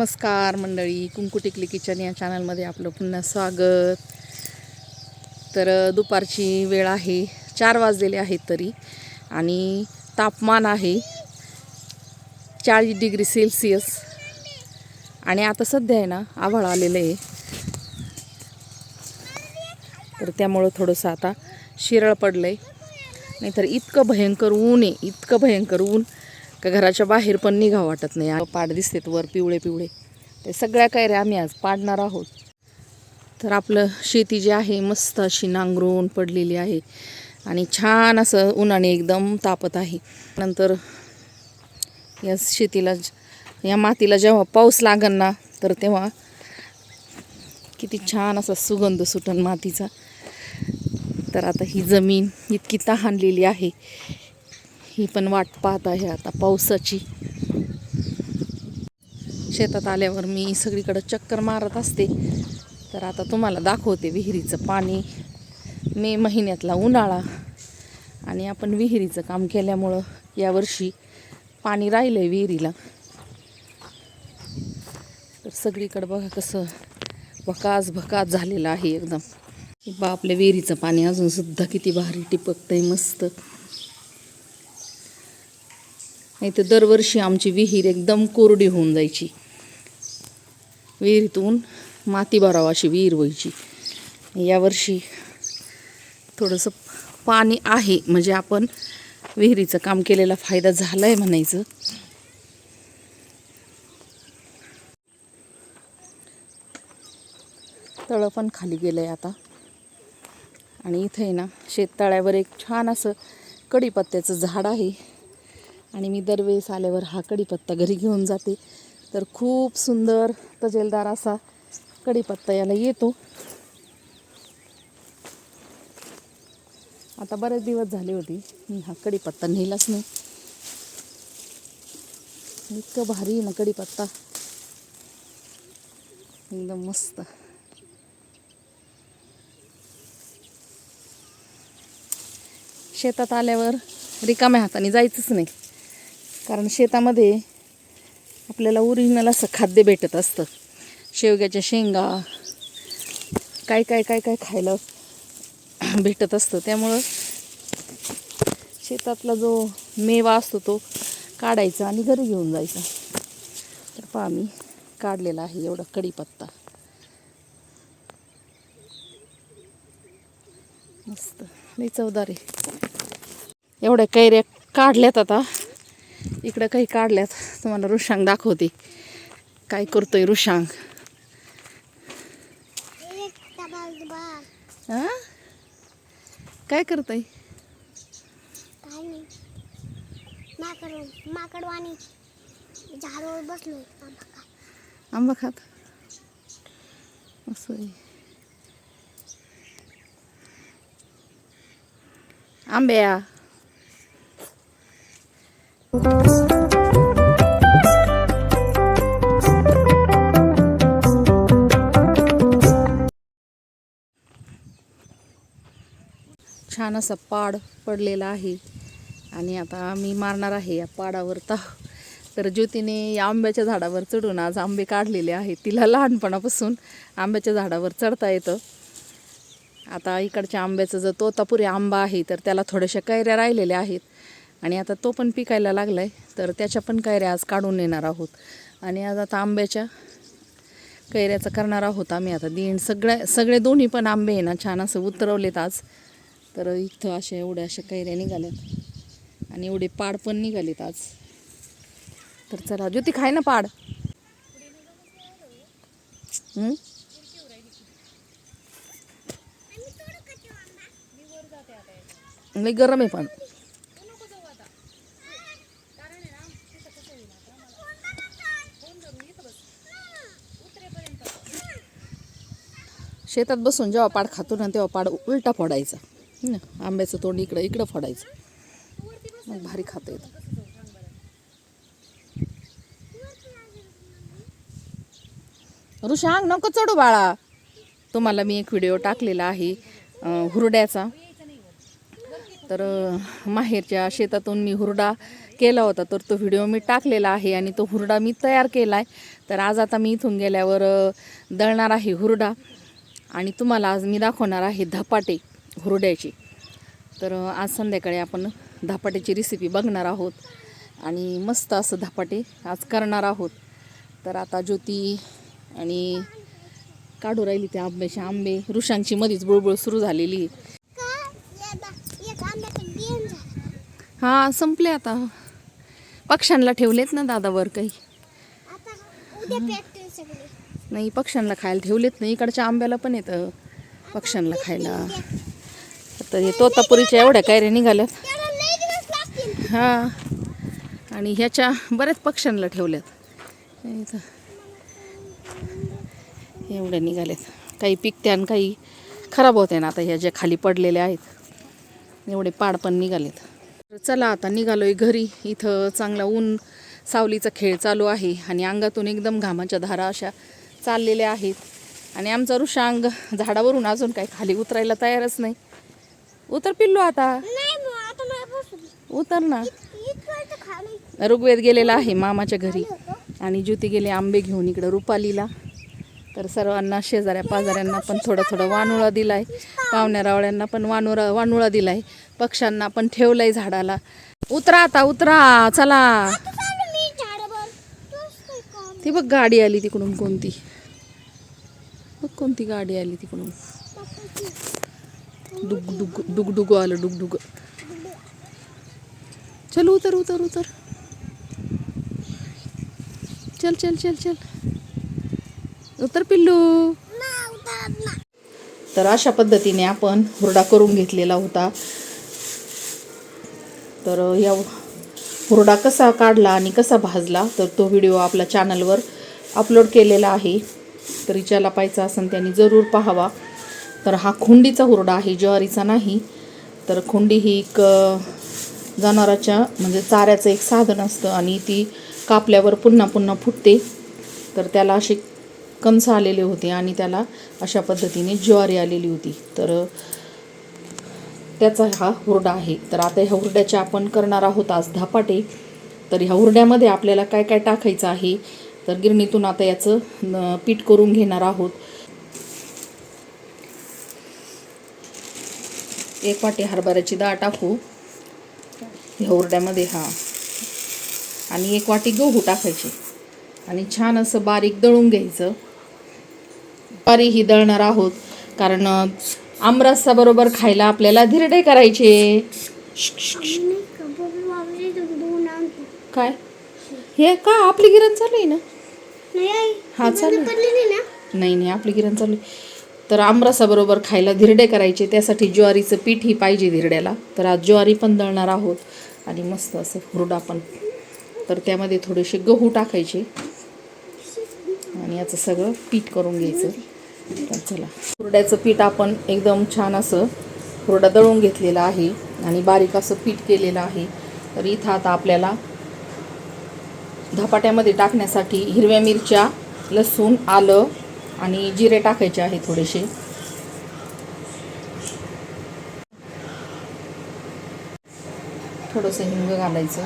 नमस्कार मंडळी कुंकुटिकली किचन या चॅनलमध्ये आपलं पुन्हा स्वागत. तर दुपारची वेळ आहे चार वाजलेले आहेत तरी आणि तापमान आहे चाळीस डिग्री सेल्सिअस. आणि आता सध्या आहे ना आभाळ आलेलं आहे. तर त्यामुळं थोडंसं आता शिरळ पडलं आहे नाहीतर इतकं भयंकर ऊन आहे इतकं भयंकर ऊन. का घराच्या बाहेर पण निघा वाटत नाही. पाड दिसतेत वर पिवळे पिवळे. ते सगळ्या काय रे आम्ही आज पाडणार आहोत. तर आपलं शेती जी आहे मस्त अशी नांगरून पडलेली आहे. आणि छान असं उन्हाने एकदम तापत आहे. नंतर या शेतीला या मातीला जेव्हा पाऊस लागन ना तर तेव्हा किती छान असा सुगंध सुटन मातीचा. तर आता ही जमीन इतकी तहानलेली आहे. ही पण वाट पाहत आहे आता पावसाची. शेतात आल्यावर मी सगळीकडं चक्कर मारत असते. तर आता तुम्हाला दाखवते विहिरीचं पाणी. मे महिन्यातला उन्हाळा आणि आपण विहिरीचं काम केल्यामुळं यावर्षी पाणी राहिलं आहे विहिरीला. तर सगळीकडं बघा कसं भकास भकास झालेलं आहे एकदम. बा आपल्या विहिरीचं पाणी अजूनसुद्धा किती भारी टिपकतंय मस्त. नाही तर दरवर्षी आमची विहीर एकदम कोरडी होऊन जायची. विहिरीतून माती भरावा अशी विहीर व्हायची. यावर्षी थोडंसं पाणी आहे म्हणजे आपण विहिरीचं काम केलेला फायदा झाला आहे म्हणायचं. तळं पण खाली गेलं आहे आता. आणि इथे ना शेततळ्यावर एक छान असं कढीपत्त्याचं झाड आहे. आणि मी दरवेळेस आल्यावर हा कढीपत्ता घरी घेऊन जाते. तर खूप सुंदर तजेलदार असा कढीपत्ता याला येतो. आता बरेच दिवस झाले होते मी हा कढीपत्ता नेलाच नाही. इतकं भारी आहे ना कढीपत्ता. एकदम मस्त. शेतात आल्यावर रिकाम्या हाताने जायचंच नाही. कारण शेतामध्ये आपल्याला ओरिजिनल असं खाद्य भेटत असतं. शेवग्याच्या शेंगा काय काय काय काय खायला भेटत असतं. त्यामुळं शेतातला जो मेवा असतो तो काढायचा आणि घरी घेऊन जायचा. तर पहा मी काढलेला आहे एवढा कढीपत्ता मस्त लई चवदार आहे. एवढ्या कैऱ्या काढल्यात आता. इकडं काही काढल्यात. तुम्हाला रुशांग दाखवते. काय करतोय रुशांग काय करतोय? माकड माकडवाणी आंबा खात. असं आंब्या. छान असा पाड पडलेला आहे. आणि आता मी मारणार आहे या पाडावर. ताव तर ज्योतीने या आंब्याच्या झाडावर चढून आज आंबे काढलेले आहेत. तिला लहानपणापासून आंब्याच्या झाडावर चढता येतं. आता इकडच्या आंब्याचं जर तोतापुरी आंबा आहे तर त्याला थोड्याशा कैऱ्या राहिलेल्या आहेत. आणि आता तो पण पिकायला लागला आहे तर त्याच्या पण कैऱ्या आज काढून नेणार आहोत. आणि आज आता आंब्याच्या कैऱ्याचं करणार आहोत आम्ही. आता दिन सगळ्या सगळे दोन्ही पण आंबे आहे ना छान असं उतरवलेत आज. तर इथं अशा एवढ्या अशा कैऱ्या निघाल्यात. आणि एवढे पाड पण निघालेत आज. तर चला ज्योती खाय ना पाड. नाही लई गरम आहे पण. शेतात बसून जेव्हा पाड खातो ना तेव्हा पाड उलटा फोडायचा. ना आंब्याचं तोंड इकडं इकडं फोडायचं. मग भारी खाता येतं ऋषांग नको चढू बाळा. तुम्हाला मी एक व्हिडिओ टाकलेला आहे हुरड्याचा. तर माहेरच्या शेतातून मी हुरडा केला होता तर तो व्हिडिओ मी टाकलेला आहे आणि तो हुरडा मी तयार केला आहे तर आज आता मी इथून गेल्यावर दळणार आहे हुरडा. आणि तुम्हाला आज मी दाखवणार आहे धपाटे. हुरड्याची. तर आज संध्याकाळी आपण धापाट्याची रेसिपी बघणार आहोत. आणि मस्त असं धापाटे आज करणार आहोत. तर आता ज्योती आणि काढू राहिली त्या आंब्याचे आंबे. ऋषांची मधीच बुळबुळ सुरू झालेली हां संपले आता. पक्ष्यांना ठेवलेत ना दादावर काही. नाही पक्ष्यांना खायला ठेवलेत ना. इकडच्या आंब्याला पण येतं पक्ष्यांना खायला. तर हे तोतापुरीच्या एवढ्या कायऱ्या निघाल्यात हां. हा आणि ह्याच्या बऱ्याच पक्ष्यांना ठेवल्यात. एवढ्या निघाल्यात. काही पिकत्या आणि काही खराब होत्या ना आता ह्या ज्या खाली पडलेल्या आहेत. एवढे पाड पण निघालेत. तर चला आता निघालोय घरी. इथं चांगला ऊन सावलीचा खेळ चालू आहे आणि अंगातून एकदम घामाच्या धारा अशा चाललेल्या आहेत. आणि आमचा ऋषांग झाडावरून अजून काही खाली उतरायला तयारच नाही. उतर पिल्लू आता. उतर ना. ऋग्वेद गेलेला आहे मामाच्या घरी. आणि ज्योती गेले आंबे घेऊन इकडं रुपालीला. तर सर्वांना शेजाऱ्या पाजाऱ्यांना पण थोडं थोडं वानुळा दिलाय. पाहुण्या रावळ्यांना पण वानुरा वानुळा दिलाय. पक्ष्यांना पण ठेवलंय झाडाला. उतरा आता उतरा. चला. ती बघ गाडी आली तिकडून कोणती. बघ कोणती गाडी आली तिकडून. डुग डुग डुग डुग आलं डुग डुग. चल उतर उतर उतर. चल चल चल चल. उतर पिल्लू. तर अशा पद्धतीने आपण हुरडा करून घेतलेला होता. तर या हुरडा कसा काढला आणि कसा भाजला तर तो व्हिडिओ आपल्या चॅनलवर अपलोड केलेला आहे. तर ज्याला पाहायचा असेल त्यांनी जरूर पाहावा. तर हा खुंडीचा हुरडा आहे ज्वारीचा नाही. तर खुंडी ही एक जनावराच्या म्हणजे चाऱ्याचं एक साधन असतं आणि ती कापल्यावर पुन्हा पुन्हा फुटते. तर त्याला असे कंस आलेले होते आणि त्याला अशा पद्धतीने ज्वारी आलेली होती. तर त्याचा हा हुरडा आहे. तर आता ह्या हुरड्याच्या आपण करणार आहोत आज धपाटे. तर ह्या हुरड्यामध्ये आपल्याला काय काय टाकायचं आहे तर गिरणीतून आता याचं पीठ करून घेणार आहोत. एक वाटी हरभऱ्याची डाळ टाकू. ह्या हुरड्यामध्ये हा. आणि एक वाटी गहू टाकायचे. आणि छान असं बारीक दळून घ्यायचं. दुपारी ही दळणार आहोत कारण आमरसा बरोबर खायला आपल्याला धिरडे करायचे. काय? हे का? आपली गिरण चालू आहे ना? हा चालू नाही नाही आपली गिरण चालू आहे. तर आमरसाबरोबर खायला धिरडे करायचे त्यासाठी ज्वारीचं पीठ ही पाहिजे धिरड्याला. तर आज ज्वारी पण दळणार आहोत आणि मस्त असं हुरडा पण. तर त्यामध्ये थोडेसे गहू टाकायचे आणि याचं सगळं पीठ करून घ्यायचं. तर चला हुरड्याचं पीठ आपण एकदम छान असं हुरडा दळून घेतलेला आहे आणि बारीक असं पीठ केलेलं आहे. तर इथं आता आपल्याला धपाट्यामध्ये टाकण्यासाठी हिरव्या मिरच्या लसूण आलं आणि जिरे टाकायचे आहे थोडेसे. थोडंसं हिंग घालायचं.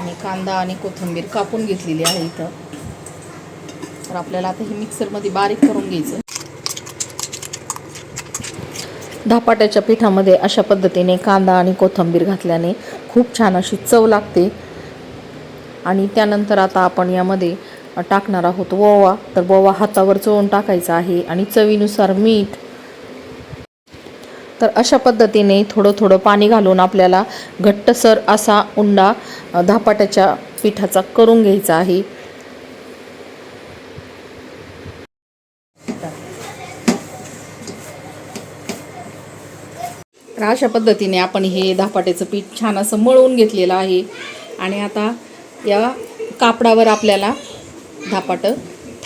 आणि कांदा आणि कोथिंबीर कापून घेतलेली आहे इथं. तर आपल्याला आता हे मिक्सरमध्ये बारीक करून घ्यायचं. धापाट्याच्या पिठामध्ये अशा पद्धतीने कांदा आणि कोथिंबीर घातल्याने खूप छान अशी चव लागते. आणि त्यानंतर आता आपण यामध्ये टाकणार आहोत. ओवा तर ओवा हातावर चोळून टाकायचा आहे आणि चवीनुसार मीठ. तर अशा पद्धतीने थोडं थोडं पाणी घालून आपल्याला घट्टसर असा उंडा धापाट्याच्या पिठाचा करून घ्यायचा आहे. तर अशा पद्धतीने आपण हे धापाट्याचं पीठ छान असं मळून घेतलेलं आहे. आणि आता या कापडावर आपल्याला धापाटं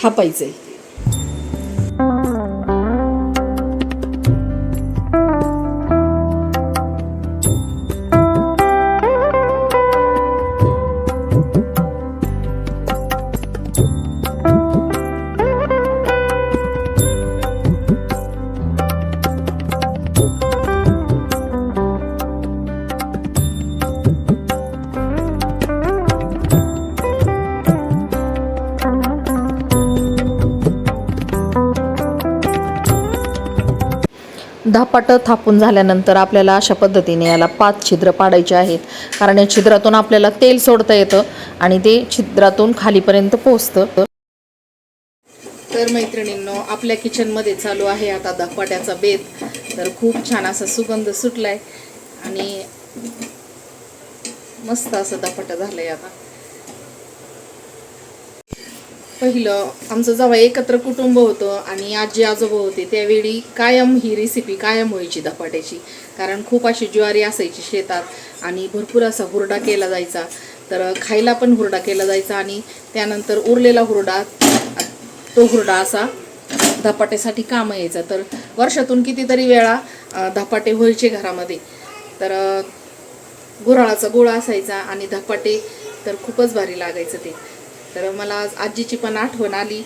थापायचं. आहे धापाटं थापून झाल्यानंतर आपल्याला अशा पद्धतीने याला पाच छिद्र पाडायचे आहेत. कारण या छिद्रातून आपल्याला तेल सोडता येतं आणि ते छिद्रातून खालीपर्यंत पोचतं तर मैत्रिणींनो आपल्या किचनमध्ये चालू आहे आता धपाट्याचा बेत. तर खूप छान असा सुगंध सुटलाय आणि मस्त असं धपाटं झालंय आता. पहिलं आमचं जेव्हा एकत्र कुटुंब होतं आणि आजी आजोबा होते त्यावेळी कायम ही रेसिपी कायम व्हायची धपाट्याची. कारण खूप अशी ज्वारी असायची शेतात आणि भरपूर असा हुरडा केला जायचा. तर खायला पण हुरडा केला जायचा आणि त्यानंतर उरलेला हुरडा तो हुरडा असा धपाट्यासाठी काम यायचा. तर वर्षातून कितीतरी वेळा धपाटे व्हायचे घरामध्ये. तर गुराळाचा गोळा असायचा आणि धपाटे तर खूपच भारी लागायचं ते. तर मला आज आजीची पण आठवण आली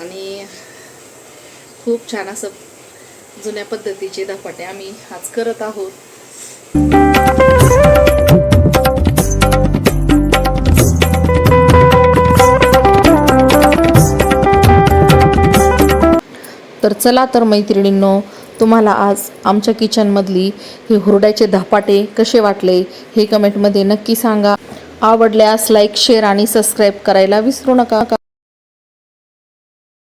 आणि खूप छान असं जुन्या पद्धतीचे धपाटे आम्ही आज करत आहोत. तर चला तर मैत्रिणींनो तुम्हाला आज आमच्या किचनमधली हे हुरड्याचे धपाटे कसे वाटले हे कमेंटमध्ये नक्की सांगा. आवडल्यास लाईक शेअर आणि सबस्क्राईब करायला विसरू नका.